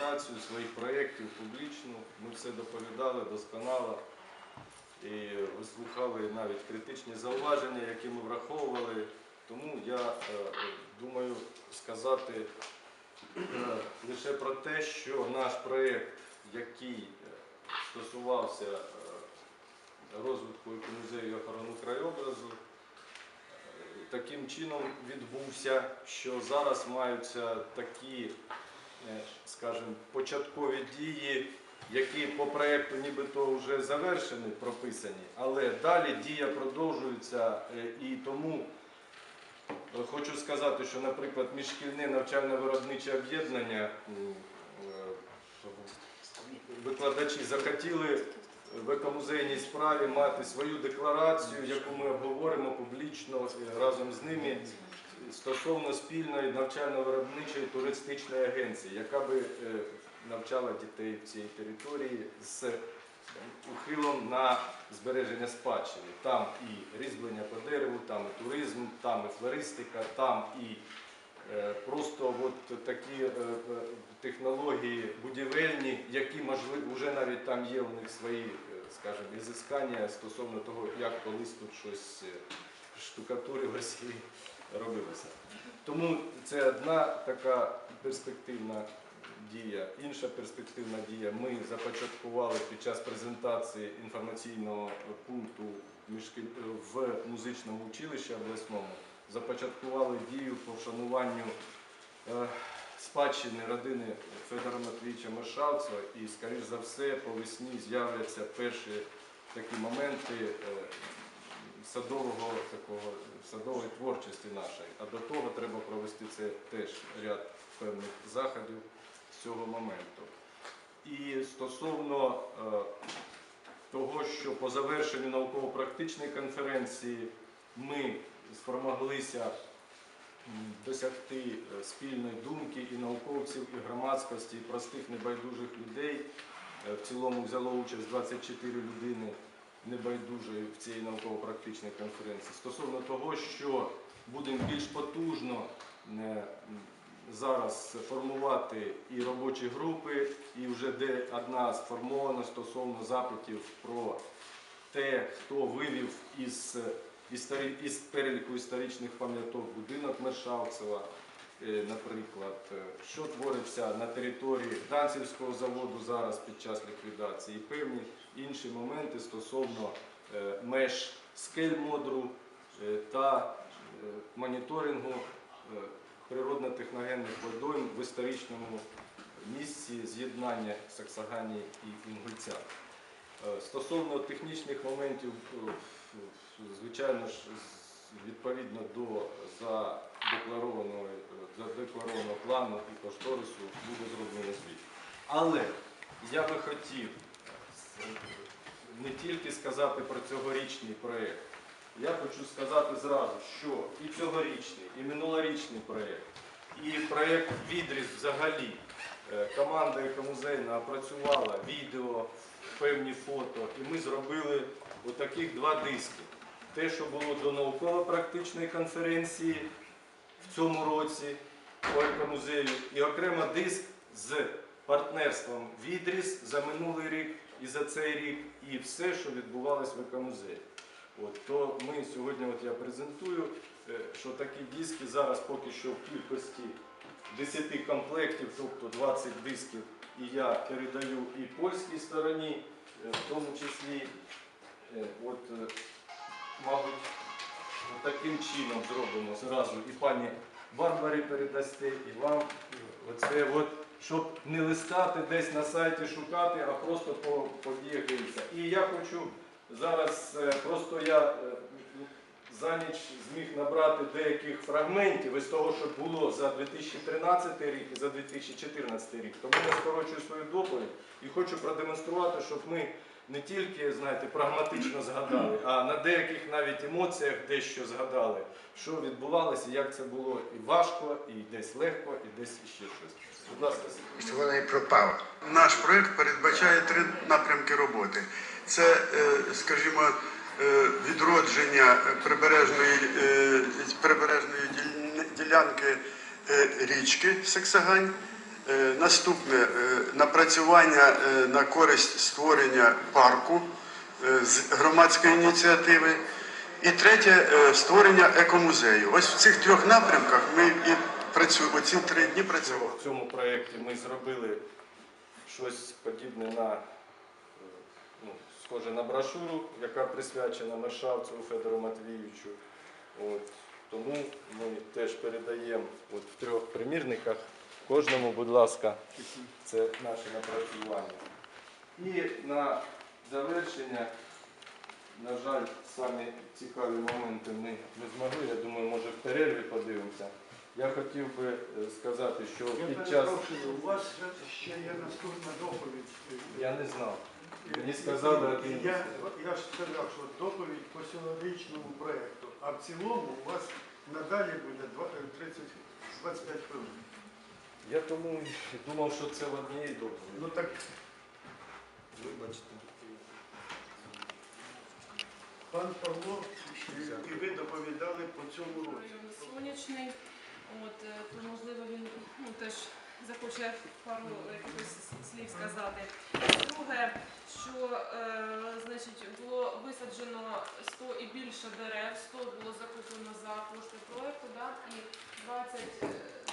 презентацію своїх проєктів публічну. Ми все доповідали досконало і вислухали навіть критичні зауваження, які ми враховували. Тому я е, думаю сказати е, лише про те, що наш проєкт, який е, стосувався розвитку музею охорони краєобразу, таким чином відбувся, що зараз маються такі, скажімо, початкові дії, які по проєкту нібито вже завершені, прописані, але далі дія продовжується е, і тому. е, Хочу сказати, що, наприклад, міжшкільне навчально-виробниче об'єднання е, викладачі захотіли в екомузейній справі мати свою декларацію, яку ми обговоримо публічно е, разом з ними стосовно спільної навчально-виробничої туристичної агенції, яка би е, навчала дітей в цій території з ухилом на збереження спадщини. Там і різьблення по дереву, там і туризм, там і флористика, там і е, просто от такі е, технології будівельні, які можливо вже навіть там є у них свої, скажімо, ізискання стосовно того, як колись тут щось штукатурилося робилося. Тому це одна така перспективна дія. Інша перспективна дія. Ми започаткували під час презентації інформаційного пункту в музичному училищі обласному. Започаткували дію по вшануванню е, спадщини родини Федора Матвійовича Маршалцева і, скоріш за все, по весні з'являться перші такі моменти е, садового такого садової творчості нашої. А до того треба провести це теж ряд певних заходів з цього моменту. І стосовно е, того, що по завершенню науково-практичної конференції ми спромоглися досягти е, спільної думки і науковців, і громадськості, і простих небайдужих людей. Е, В цілому взяло участь 24 людини небайдужої в цій науково-практичній конференції. Стосовно того, що будемо більш потужно е, зараз формувати і робочі групи, і вже де одна сформована стосовно запитів про те, хто вивів із, із переліку історичних пам'яток будинок Мершавцева, е, наприклад, що твориться на території Данцівського заводу зараз під час ліквідації, і певні інші моменти стосовно е, меж скель модру е, та е, моніторингу природно-техногенних водойм в історичному місці з'єднання Саксаганії і Інгульця. Стосовно технічних моментів, звичайно ж, відповідно до задекларованого, задекларованого плану і кошторису буде зроблено звіт. Але я би хотів не тільки сказати про цьогорічний проєкт. Я хочу сказати зразу, що і цьогорічний, і минулорічний проєкт, і проєкт Відріз взагалі е, команда екомузейна опрацювала відео, певні фото, і ми зробили отаких два диски. Те, що було до науково-практичної конференції в цьому році по екомузею, і окремо диск з партнерством Відріз за минулий рік і за цей рік, і все, що відбувалось в екомузеї. От, то ми сьогодні, от я презентую, е, що такі диски зараз поки що в кількості 10 комплектів, тобто 20 дисків, і я передаю і польській стороні, е, в тому числі, е, от, мабуть, от таким чином зробимо зразу і пані Барбарі передасте, і вам. Оце от, щоб не листати десь на сайті шукати, а просто по подіях. І я хочу зараз, е, просто я е, за ніч зміг набрати деяких фрагментів із того, що було за 2013 рік і за 2014 рік. Тому я скорочую свою доповідь і хочу продемонструвати, щоб ми не тільки, знаєте, прагматично згадали, а на деяких навіть емоціях дещо згадали, що відбувалося, як це було і важко, і десь легко, і десь ще щось. Будь ласка, вона і пропала. Наш проект передбачає три напрямки роботи: це, е, скажімо, е, відродження прибережної, е, прибережної ділянки річки Саксагань, Е, Наступне е, напрацювання е, на користь створення парку е, з громадської ініціативи. І третє е, створення екомузею. Ось в цих трьох напрямках ми і працюємо. Оці три дні працюємо. В цьому проєкті ми зробили щось подібне на е, ну, схоже на брошуру, яка присвячена Мершавцеву Федору Матвійовичу. От. Тому ми теж передаємо от в трьох примірниках кожному, будь ласка, це наше напрацювання. І на завершення, на жаль, самі цікаві моменти ми не змогли. Я думаю, може в перерві подивимося. Я хотів би е, сказати, що під час у вас ще є наступна доповідь. я не знав. Мені сказали один. Я, я ж сказав, що доповідь по сьогоднічному проєкту, а в цілому у вас надалі буде два- е, 30, 25 хвилин. Я тому і думав, що це в одній доповіді. Ну так, Вибачте. пан Павло, і- ви доповідали по цьому році. район сонячний. От, е, то можливо він ну, теж захоче пару якихось слів сказати. Друге, що е, значить, було висаджено 100 і більше дерев, 100 було закуплено за кошти проекту, да, і 20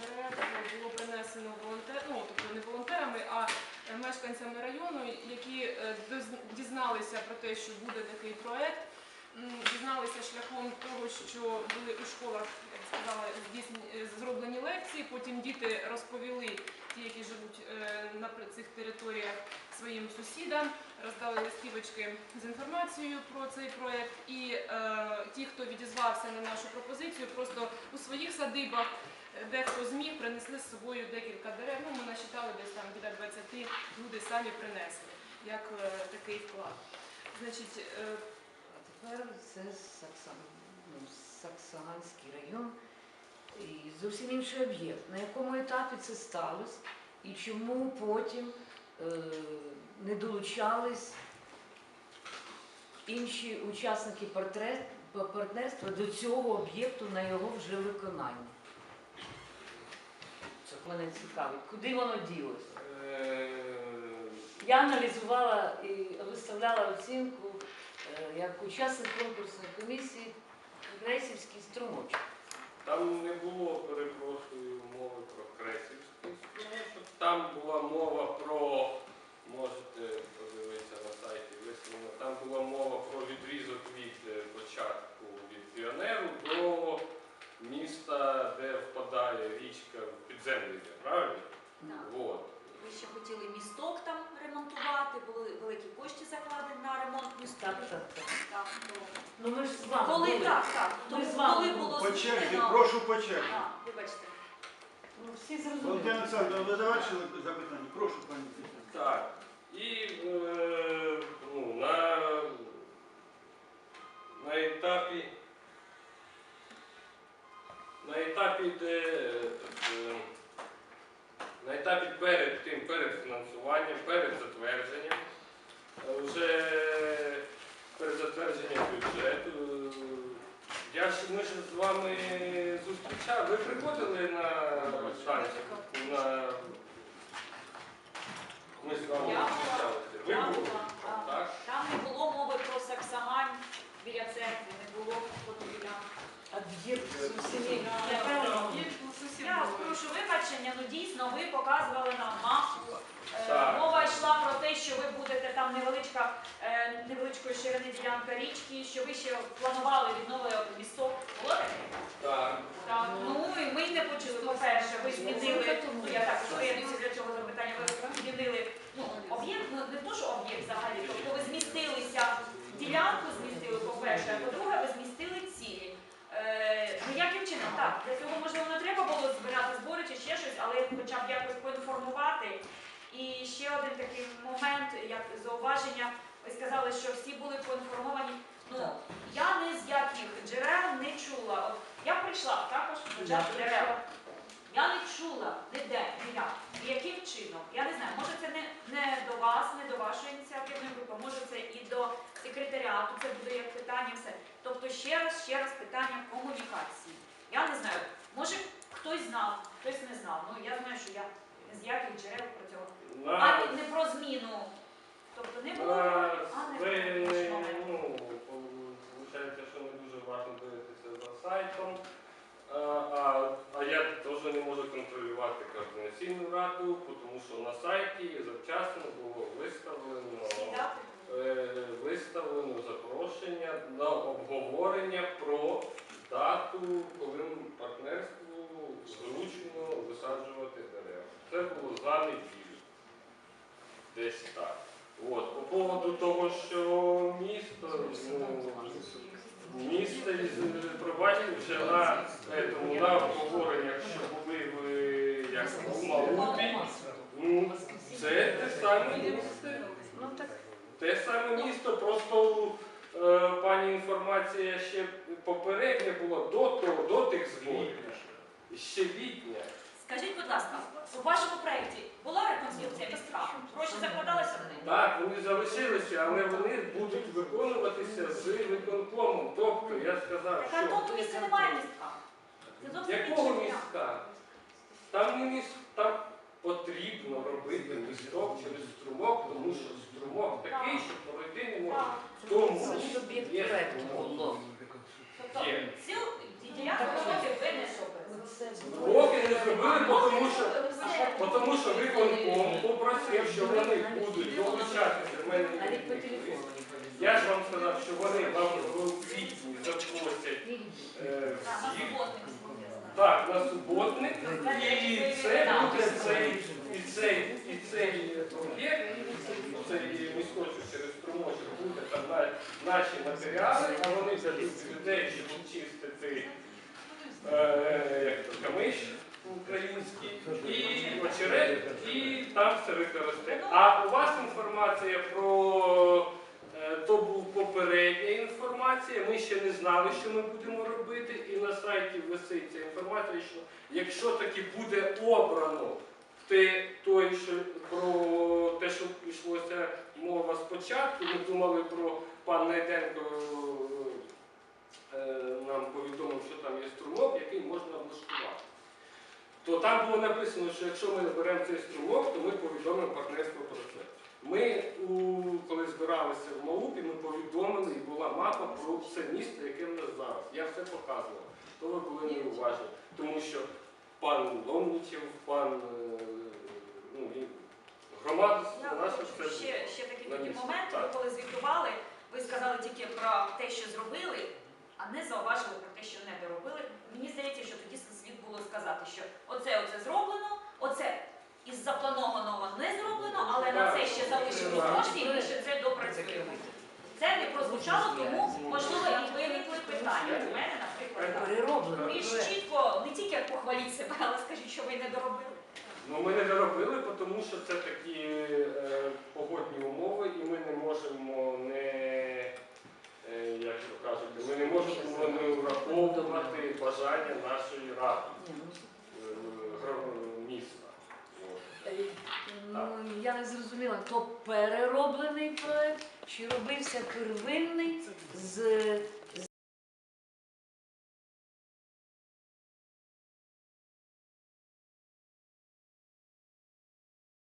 дерев було принесено волонтер, ну, тобто не волонтерами, а е, мешканцями району, які е, дізналися про те, що буде такий проект. Дізналися шляхом того, що були у школах, як сказала, е, зроблені лекції. Потім діти розповіли, ті, які живуть е, на цих територіях своїм сусідам, роздали листівочки з інформацією про цей проект. І е, ті, хто відізвався на нашу пропозицію, просто у своїх садибах е, дехто зміг принесли з собою декілька дерев. Ну, ми насчитали десь там біля 20 люди самі принесли як е, такий вклад. Значить, е, А тепер це Саксан, ну, Саксаганський район і зовсім інший об'єкт. На якому етапі це сталося і чому потім е, не долучались інші учасники партнерства до цього об'єкту на його вже виконання? Мене цікавить. Куди воно ділося? Е, Я аналізувала і виставляла оцінку е, як учасник конкурсної комісії Кресівський струмочок. Там не було, перепрошую, мови про кресівський струмочок. Там була мова про, можете подивитися на сайті висновлено, там була мова про відрізок від е, початку від піонеру до міста, де впадає річка в підземний, правильно? Да. Вот. Ви ще хотіли місток там ремонтувати, були великі на ремонт містка. Так, так, так. Так, то- Ну ми ж з вами. Коли були. так, так. Ми Тому з вами коли були. було По черзі, змінено. прошу по черзі. Так, вибачте. Ну всі Валентина зрозуміли. Олександровна, ви завершили запитання? Прошу, пані Тетяна. Так. І е, ну, на, на етапі на етапі, де е, на етапі перед тим, перед фінансуванням, перед затвердженням, вже перед затвердженням бюджету. Я ж ми ж з вами зустрічали. Ви приходили на станцію? На ми з вами Я була. зустрічалися. Ви були? була, так. Так? Там не було мови про Саксагань біля церкви, не було фото біля. Об'єкт зовсім Я прошу вибачення, ну дійсно ви показували нам мапу. Е, Так. Мова йшла про те, що ви будете там невеличка, е, невеличкої ширини ділянка річки, що ви ще планували відновити місток. Було таке? Так. Так, ну і ми не почули. По-перше, ви змінили, я так приєднуюся для цього запитання, ви змінили ну, об'єкт, ну не то, що об'єкт взагалі, тобто ви змістилися, ділянку змістили, по-перше, а по-друге, ви змістили цілі. Е, ну яким чином? Так, для цього можливо не треба було збирати збори чи ще щось, але хоча б якось поінформувати. І ще один такий момент, як зауваження, ви сказали, що всі були поінформовані. Ну, Так. я ні з яких джерел не чула. От я прийшла також початку Я джерел. Я не чула ніде, ніяк. Яким чином? Я не знаю, може це не, не до вас, не до вашої ініціативної групи, може це і до секретаріату, це буде як питання все. Тобто ще раз, ще раз питання комунікації. Я не знаю, може хтось знав, хтось не знав. Ну я знаю, що я ніяких джерел про цього. На, А не про зміну. Тобто не було. А, не ну, виходить, що не дуже важко дивитися за сайтом. А, а, а я теж не можу контролювати координаційну раду, тому що на сайті завчасно було виставлено. Е, виставлено запрошення на обговорення про дату, коли партнерству зручно висаджувати дерева. Це було за неділю. Десь так. От. По поводу того, що місто, ну, місто із- пробачте, вже на, етому, на обговореннях, що були ви як у Малупі, ну, це те саме. Ну Те саме місто, просто е, пані інформація ще попередня була до того, до тих зборів. Ще літня. Скажіть, будь ласка, у вашому проєкті була реконструкція містка? Гроші закладалися на неї? Так, вони залишилися, але вони будуть виконуватися з виконкомом. Тобто я сказав, Так а що тут у місті немає містка. Це зовсім якого інше. міста? Там не міс... там потрібно робити місток через струмок, тому що струмок такий, що пройти не можна. Так. Тому це ж об'єкт є проекту струмок. було. Тобто Є. цю ділянку роботи ви не зробили. Поки не зробили, тому що Бо Тому що виконком попросив, що вони будуть долучатися в мене. Я ж вам сказав, що вони вам в квітні запросять е, Так, на суботник. І це буде цей, об'єкт, цей місточок через струмочок буде наші матеріали, а вони дадуть людей, щоб чистити е, український і очерет, і там все використати. А у вас інформація про е, то був попередня інформація. Ми ще не знали, що ми будемо робити, і на сайті висить ця інформація, що якщо таки буде обрано те, той, що про те, що йшлося мова спочатку, ми думали про пан Найденко е, нам повідомив, що там є струмок, який можна облаштувати. То там було написано, що якщо ми беремо цей струмок, то ми повідомимо партнерство про це. Ми, у, коли збиралися в Маупі, ми повідомили, і була мапа про все місто, яке в нас зараз. Я все показував. То ви були неуважні. Тому що пан Ломнічев, пан е, ну, і громада наша все. ще, ще такий момент, ви коли звітували, ви сказали тільки про те, що зробили, а не зауважили про те, що не доробили. Мені здається, що тоді слід було сказати, що оце оце зроблено, оце із запланованого не зроблено, але на це ще залишили кошти, і ми ще це допрацюємо. Це не прозвучало, тому можливо і виникли питання. У мене, наприклад, Більш чітко, не тільки похваліть себе, але скажіть, що ви не доробили. Ну, ми не доробили, тому що це такі е, погодні умови, і ми не можемо не, е, як то кажуть, ми не можемо не враховувати бажання нашої ради Ні, ну, е, гро- міста. От. Е, Ну, я не зрозуміла, то перероблений проект що робився первинний